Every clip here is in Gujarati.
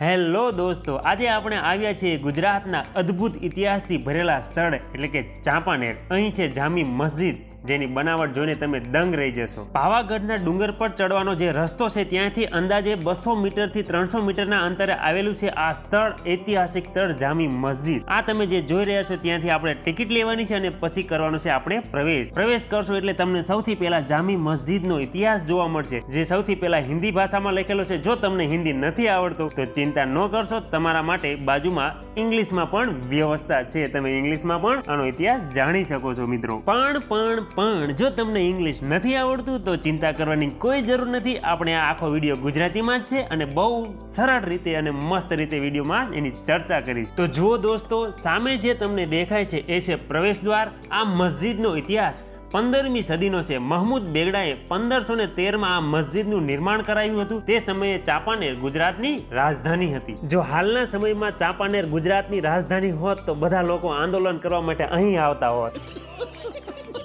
હેલો દોસ્તો, આજે આપણે આવ્યા છીએ ગુજરાતના અદ્ભુત ઇતિહાસથી ભરેલા સ્થળ, એટલે કે ચાંપાનેર. અહીં છે જામી મસ્જિદ. જેની બનાવટ જોઈને તમે દંગ રહી જશો. પાવાગઢના ડુંગર પર ચડવાનો જે રસ્તો છે ત્યાંથી અંદાજે બસો મીટરથી ત્રણસો મીટરના અંતરે આવેલું છે આ સ્થળ, ઐતિહાસિક સ્થળ જામી મસ્જિદ. આ તમે જે જોઈ રહ્યા છો ત્યાંથી આપણે ટિકિટ લેવાની છે અને પછી કરવાનો છે આપણે પ્રવેશ. પ્રવેશ કરશો એટલે તમને સૌથી પહેલા જામી મસ્જિદનો ઇતિહાસ જોવા મળશે. જે સૌથી પહેલા હિન્દી ભાષામાં લખેલો છે, જો તમને હિન્દી નથી આવડતો, તો ચિંતા ન કરશો, તમારા માટે બાજુમાં ઇંગ્લિશમાં પણ વ્યવસ્થા છે. તમે ઇંગ્લિશમાં પણ આનો ઇતિહાસ જાણી શકો છો મિત્રો. પણ પણ પણ, જો તમને ઇંગ્લિશ નથી આવડતું, તો ચિંતા કરવાની કોઈ જરૂર નથી. આપણે આ આખો વીડિયો ગુજરાતીમાં જ છે અને બહુ સરળ રીતે અને મસ્ત રીતે વિડીયોમાં એની ચર્ચા કરીશ. તો જુઓ દોસ્તો, સામે જે તમને દેખાય છે, એ છે પ્રવેશ દ્વાર આ મસ્જિદનો ઇતિહાસ. પંદરમી સદીનો છે. મહમૂદ બેગડાએ પંદરસો ને તેરમાં આ મસ્જિદનું નિર્માણ કરાવ્યું હતું. તે સમયે ચાંપાનેર ગુજરાતની રાજધાની હતી. જો હાલના સમયમાં ચાંપાનેર ગુજરાતની રાજધાની હોત તો બધા લોકો આંદોલન કરવા માટે અહીં આવતા હોત.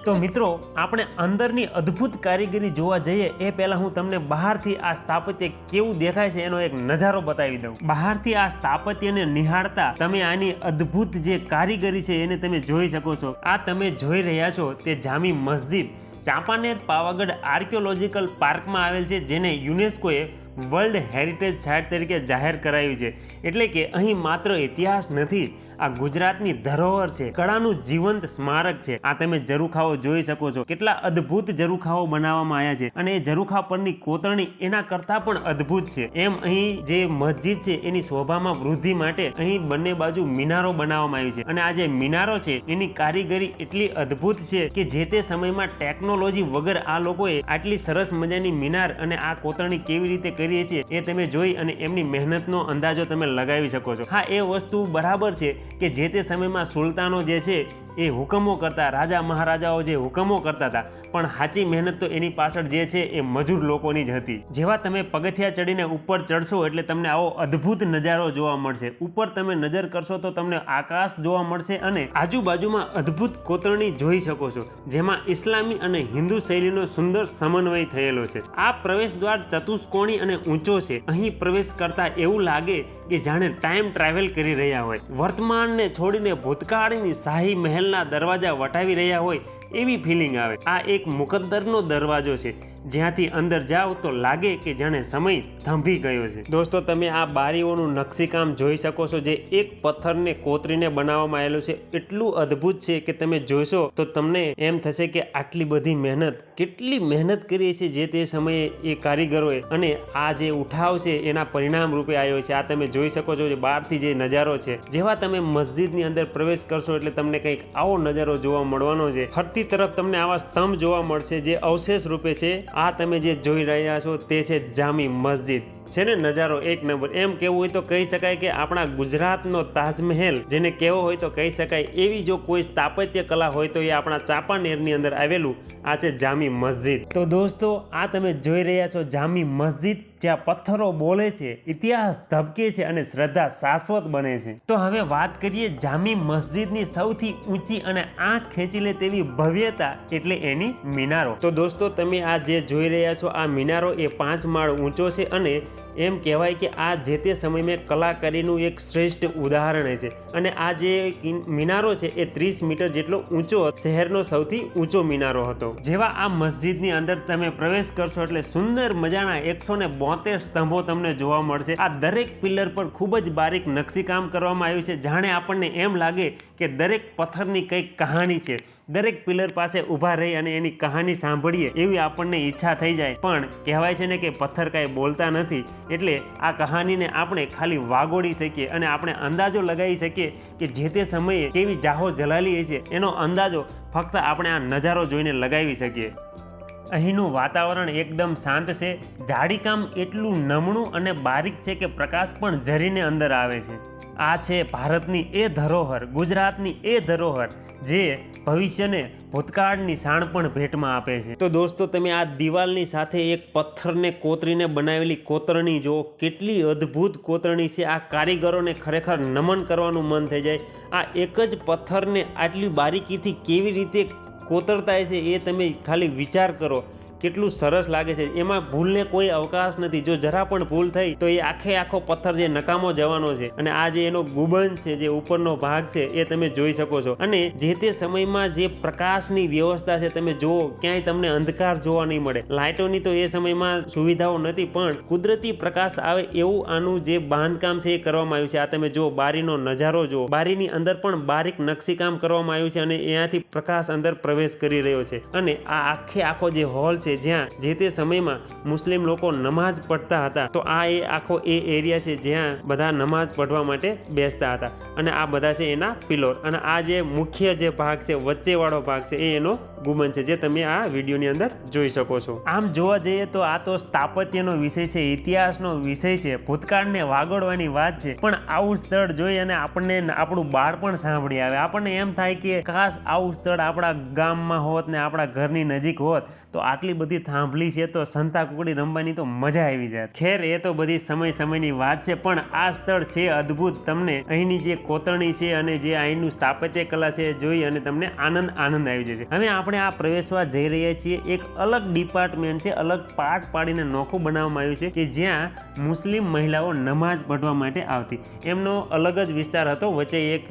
તો મિત્રો, આપણે અંદરની અદ્ભુત કારીગરી જોવા જઈએ, એ પહેલા હું તમને બહારથી આ સ્થાપત્ય કેવું દેખાય છે એનો એક નજારો બતાવી દઉં. બહારથી આ સ્થાપત્યને નિહાળતા તમે આની અદ્ભુત જે કારીગરી છે એને તમે જોઈ શકો છો. આ તમે જોઈ રહ્યા છો તે જામી મસ્જિદ. ચાંપાનેર પાવાગઢ આર્કિયોલોજીકલ પાર્કમાં આવેલ છે, જેને યુનેસ્કોએ વર્લ્ડ હેરિટેજ સાઇટ તરીકે જાહેર કરાયું છે. એટલે કે અહીં માત્ર ઇતિહાસ નથી આ ગુજરાતની ધરોહર છે. કળાનું જીવંત સ્મારક છે. આ તમે ઝરૂખાઓ જોઈ શકો છો. કેટલા અદ્ભુત ઝરૂખાઓ બનાવવામાં આવ્યા છે. અને એ ઝરૂખા પરની કોતરણી એના કરતાં પણ અદ્ભુત છે. એમ અહીં જે મસ્જિદ છે, એની શોભામાં વૃદ્ધિ માટે અહીં બંને બાજુ મિનારો બનાવવામાં આવી છે. અને આ જે મિનારો છે, એની કારીગરી એટલી અદ્ભુત છે કે જે તે સમયમાં ટેકનોલોજી વગર આ લોકોએ આટલી સરસ મજાની મિનાર અને આ કોતરણી કેવી રીતે કરીએ છીએ એ તમે જોઈ અને એમની મહેનતનો અંદાજો તમે લગાવી શકો છો. હા, એ વસ્તુ બરાબર છે કે જે તે સમયમાં સુલતાનો જે છે એ હુકમો કરતા, રાજા મહારાજાઓ જે હુકમો કરતા હતા, પણ સાચી મહેનત તો એની પાછળ જે છે એ મજૂર લોકોની જ હતી. જેવા તમે પગથિયા ચડીને ઉપર ચડશો એટલે તમને આવો અદ્ભુત નજારો જોવા મળશે. ઉપર તમે નજર કરશો તો તમને આકાશ જોવા મળશે અને આજુબાજુમાં અદ્ભુત કોતરણી જોઈ શકો છો, જેમાં ઇસ્લામી અને હિન્દુ શૈલીનો સુંદર સમન્વય થયેલો છે. આ પ્રવેશ દ્વાર ચતુષ્કોણી અને ઊંચો છે. અહીં પ્રવેશ કરતા એવું લાગે કે જાણે ટાઈમ ટ્રાવેલ કરી રહ્યા હોય. વર્તમાનને છોડીને ભૂતકાળની શાહી મહેલના દરવાજા વટાવી રહ્યા હોય એવી ફિલિંગ આવે. આ એક મુકદ્દરનો દરવાજો છે. જ્યાંથી અંદર જાઓ તો લાગે કે જાણે સમય થંભી ગયો છે. દોસ્તો, તમે આ બારીઓનું નકશીકામ જોઈ શકો છો જે એક પથ્થરને કોતરીને બનાવવામાં આવેલું છે. એટલું અદ્ભુત છે કે તમે જોશો તો તમને એમ થશે કે આટલી બધી મહેનત, કેટલી મહેનત કરી છે જે તે સમયે એ કારીગરોએ અને આ જે ઉઠાવ છે એના પરિણામ રૂપે આવ્યો છે. આ તમે જોઈ શકો છો જે બહારથી જે નજારો છે. જેવા તમે મસ્જિદની અંદર પ્રવેશ કરશો એટલે તમને કંઈક આવો નજારો જોવા મળવાનો છે. ફરતી તરફ તમને આવા સ્તંભ જોવા મળશે જે અવશેષ રૂપે છે આ તમે જે જોઈ રહ્યા છો તે છે જામી મસ્જિદ. છે ને નજારો એક નંબર. એમ કેવું હોય તો કહી શકાય કે આપણા ગુજરાતનો તાજમહેલ, જેને કહેવો હોય તો કહી શકાય, એવી જો કોઈ સ્થાપત્ય કલા હોય તો એ આપણા ચાંપાનેરની અંદર આવેલું આ છે જામી મસ્જિદ. તો દોસ્તો, આ તમે જોઈ રહ્યા છો જામી મસ્જિદ, જ્યાં પથ્થરો બોલે છે, ઇતિહાસ ધબકે છે અને શ્રદ્ધા શાશ્વત બને છે. તો હવે વાત કરીએ જામી મસ્જિદની સૌથી ઊંચી અને આંખ ખેંચી લે તેવી ભવ્યતા એટલે એની મિનારો. તો દોસ્તો, તમે આ જે જોઈ રહ્યા છો, આ મિનારો એ પાંચ માળ ઊંચો છે અને એમ કહેવાય કે આ જે તે સમય સમયમાં કલાકારીનું એક શ્રેષ્ઠ ઉદાહરણ છે. અને આ જે મિનારો છે એ ત્રીસ મીટર જેટલો ઊંચો શહેરનો સૌથી ઊંચો મિનારો હતો. જેવા આ મસ્જિદની અંદર તમે પ્રવેશ કરશો એટલે સુંદર મજાના એકસો ને બોતેર સ્તંભો તમને જોવા મળશે. આ દરેક પિલ્લર પર ખૂબ જ બારીક નકશીકામ કરવામાં આવ્યું છે. જાણે આપણને એમ લાગે કે દરેક પથ્થરની કંઈક કહાની છે. દરેક પિલર પાસે ઊભા રહી અને એની કહાની સાંભળીએ એવી આપણને ઈચ્છા થઈ જાય. પણ કહેવાય છે ને કે પથ્થર કાંઈ બોલતા નથી. એટલે આ કહાનીને આપણે ખાલી વાગોડી શકીએ અને આપણે અંદાજો લગાવી શકીએ કે જે તે સમયે કેવી જાહો જલાલી હશે, એનો અંદાજો ફક્ત આપણે આ નજારો જોઈને લગાવી શકીએ. અહીંનું વાતાવરણ એકદમ શાંત છે ઝાડીકામ એટલું નમણું અને બારીક છે કે પ્રકાશ પણ ઝરીને અંદર આવે છે. આ છે ભારતની એ ધરોહર, ગુજરાતની એ ધરોહર જે ભવિષ્યને ભૂતકાળની શાણ પણ ભેટમાં આપે છે. તો દોસ્તો, તમે આ દિવાલની સાથે એક પથ્થરને કોતરીને બનાવેલી કોતરણી જો કેટલી અદ્ભુત કોતરણી છે. આ કારીગરોને ખરેખર નમન કરવાનું મન થઈ જાય. આ એક જ પથ્થરને આટલી બારીકીથી કેવી રીતે કોતરતા છે એ તમે ખાલી વિચાર કરો. કેટલું સરસ લાગે છે. એમાં ભૂલને કોઈ અવકાશ નથી. જો જરા પણ ભૂલ થઈ, તો એ આખે આખો પથ્થર જે નકામો જવાનો છે અને આ જે એનો ગુબન છે, જે ઉપરનો ભાગ છે, એ તમે જોઈ શકો છો. અને જે તે સમયમાં જે પ્રકાશની વ્યવસ્થા છે, તમે જુઓ, ક્યાંય તમને અંધકાર જોવા નહીં મળે. લાઇટોની તો એ સમયમાં સુવિધાઓ નથી, પણ કુદરતી પ્રકાશ આવે એવું આનું જે બાંધકામ છે, એ કરવામાં આવ્યું છે. આ તમે જુઓ, બારીનો નજારો જુઓ. બારીની અંદર પણ બારીક નકશીકામ કરવામાં આવ્યું છે અને એનાથી પ્રકાશ અંદર પ્રવેશ કરી રહ્યો છે. અને આ આખે આખો જે હોલ છે જ્યાં જે તે સમયમાં મુસ્લિમ લોકો નમાઝ પઢતા હતા, તો આ એ આખો એ એરિયા છે જ્યાં બધા નમાઝ પઢવા માટે બેસતા હતા. અને આ બધા છે એના પિલોર. અને આ જે મુખ્ય જે ભાગ છે, વચ્ચેવાળો ભાગ છે, એ એનો ગુમન છે, જે તમે આ વિડીયોની અંદર જોઈ શકો છો. આમ જોવા જઈએ તો આ તો સ્થાપત્યનો વિષય છે, ઇતિહાસનો વિષય છે, ભૂતકાળને વાગોળવાની વાત છે. પણ આવું સ્થળ જોઈ અને આપણને આપણું બાળપણ સાંભળી આવે. આપણને એમ થાય કે ખાસ આવું સ્થળ આપણા ગામમાં હોત ને આપણા ઘરની નજીક હોત, તો આટલી બધી થાંભલી છે તો સંતા કુકડી રમવાની તો મજા આવી જાય ખેર, એ તો બધી સમય સમયની વાત છે, પણ આ સ્થળ છે અદ્ભુત. તમને અહીંની જે કોતરણી છે અને જે અહીંનું સ્થાપત્ય કલા છે, જોઈ અને તમને આનંદ આનંદ આવી જશે. હવે આપણે આ પ્રવેશવા જઈ રહ્યા છીએ, એક અલગ ડિપાર્ટમેન્ટ છે, અલગ પાર્ટ પાડીને નોખું બનાવવામાં આવ્યું છે કે જ્યાં મુસ્લિમ મહિલાઓ નમાઝ પઢવા માટે આવતી. એમનો અલગ જ વિસ્તાર હતો, વચ્ચે એક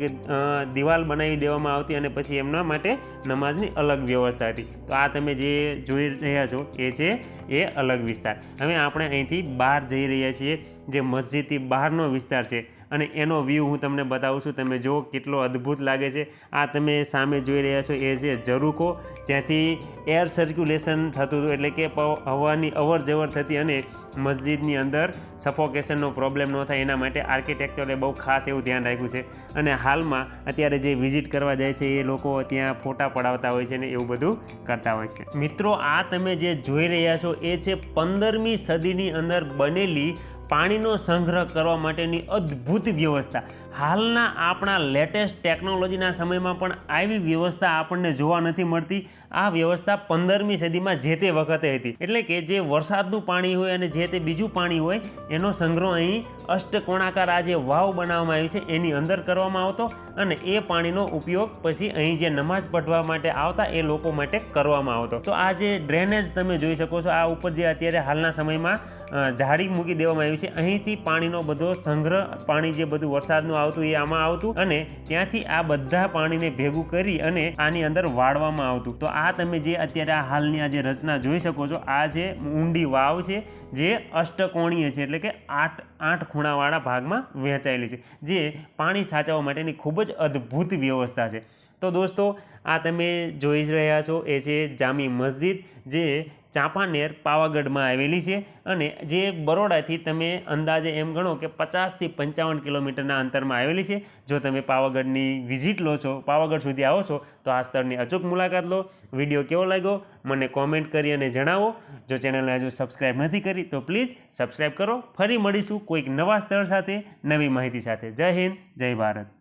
દિવાલ બનાવી દેવામાં આવતી અને પછી એમના માટે નમાઝની અલગ વ્યવસ્થા હતી. તો આ તમે જે જોઈ રહ્યા છો એ છે, એ અલગ વિસ્તાર. હવે આપણે અહીંથી બહાર જઈ રહ્યા છીએ, જે મસ્જિદથી બહારનો વિસ્તાર છે. અને એનો વ્યૂ હું તમને બતાવું છું. તમે જુઓ કેટલો અદ્ભુત લાગે છે. આ તમે સામે જોઈ રહ્યા છો એ છે ઝરૂકો, જ્યાંથી એર સર્ક્યુલેશન થતું હતું એટલે કે હવાની અવર જવર થતી અને મસ્જિદની અંદર સફોકેશનનો પ્રોબ્લેમ ન થાય એના માટે આર્કિટેક્ચરે બહુ ખાસ એવું ધ્યાન રાખ્યું છે. અને હાલમાં અત્યારે જે વિઝિટ કરવા જાય છે એ લોકો ત્યાં ફોટા પડાવતા હોય છે ને એવું બધું કરતા હોય છે. મિત્રો, આ તમે જે જોઈ રહ્યા છો એ છે પંદરમી સદીની અંદર બનેલી પાણીનો સંગ્રહ કરવા માટેની અદ્ભુત વ્યવસ્થા. હાલના આપણા લેટેસ્ટ ટેકનોલોજીના સમયમાં પણ આવી વ્યવસ્થા આપણને જોવા નથી મળતી. આ વ્યવસ્થા પંદરમી સદીમાં જે તે વખતે હતી. એટલે કે જે વરસાદનું પાણી હોય અને જે તે બીજું પાણી હોય, એનો સંગ્રહ અહીં અષ્ટકોણાકાર આ જે વાવ બનાવવામાં આવી છે, એની અંદર કરવામાં આવતો અને એ પાણીનો ઉપયોગ પછી અહીં જે નમાઝ પઢવા માટે આવતા એ લોકો માટે કરવામાં આવતો. તો આ જે ડ્રેનેજ તમે જોઈ શકો છો, આ ઉપર જે અત્યારે હાલના સમયમાં જાળી મૂકી દેવામાં આવી છે. અહીંથી પાણીનો બધો સંગ્રહ, પાણી જે બધું વરસાદનું આવતું, એ આમાં આવતું અને ત્યાંથી આ બધા પાણીને ભેગું કરી અને આની અંદર વાળવામાં આવતું. તો આ તમે જે અત્યારે આ હાલની આ જે રચના જોઈ શકો છો, આ જે ઊંડી વાવ છે, જે અષ્ટકોણીય છે, એટલે કે આઠ આઠ ખૂણાવાળા ભાગમાં વહેંચાયેલી છે, જે પાણી સાચવવા માટેની ખૂબ જ અદ્ભુત વ્યવસ્થા છે. તો દોસ્તો, આ તમે જોઈ રહ્યા છો, એ છે જામી મસ્જિદ, જે ચાંપાનેર પાવાગઢમાં આવેલી છે અને જે બરોડાથી તમે અંદાજે એમ ગણો કે પચાસથી પંચાવન કિલોમીટરના અંતરમાં આવેલી છે. જો તમે પાવાગઢની વિઝિટ લો છો, પાવાગઢ સુધી આવો છો, તો આ સ્થળની અચૂક મુલાકાત લો. વીડિયો કેવો લાગ્યો? મને કોમેન્ટ કરી અને જણાવો. જો ચેનલને હજુ સબસ્ક્રાઈબ નથી કરી, તો પ્લીઝ સબસ્ક્રાઈબ કરો. ફરી મળીશું કોઈક નવા સ્થળ સાથે, નવી માહિતી સાથે. જય હિન્દ, જય ભારત.